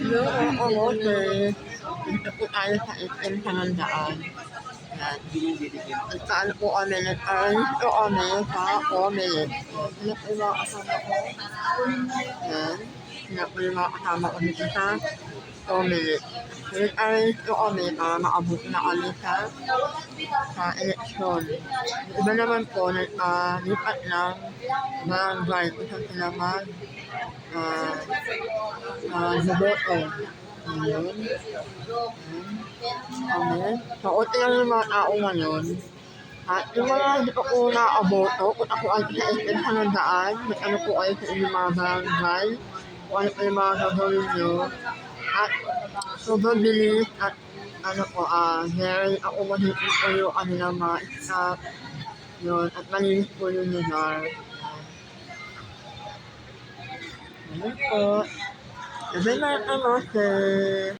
Yung kamote, dito po tayo sa SM Panandaan. Yan. Nagkaan po kami, nag-arrange po kami sa Omelette. Sino po yung mga kasama ko? Yan. Sino po yung mga kasama ko dito sa Omelette. Nag-arrange po kami para maabot na kami sa sa eleksyon. Iba naman po, nagpalipat ng barangay kung saan sila mag ah ah boboto. Ayun. Amen. Unti lang yung mga tao ngayon. At yung mga hindi pa po nakaboto, kung ako ay sa SM Sanandaan, may ano po kayo sa inyong mga barangay, kung ano po yung mga gagawin nyo. At sobrang at ano po, ah, very ako mahigit po yung ano ng mga staff. Yun, at malinis po yung lugar. Ano po? Sabi na ano, sir.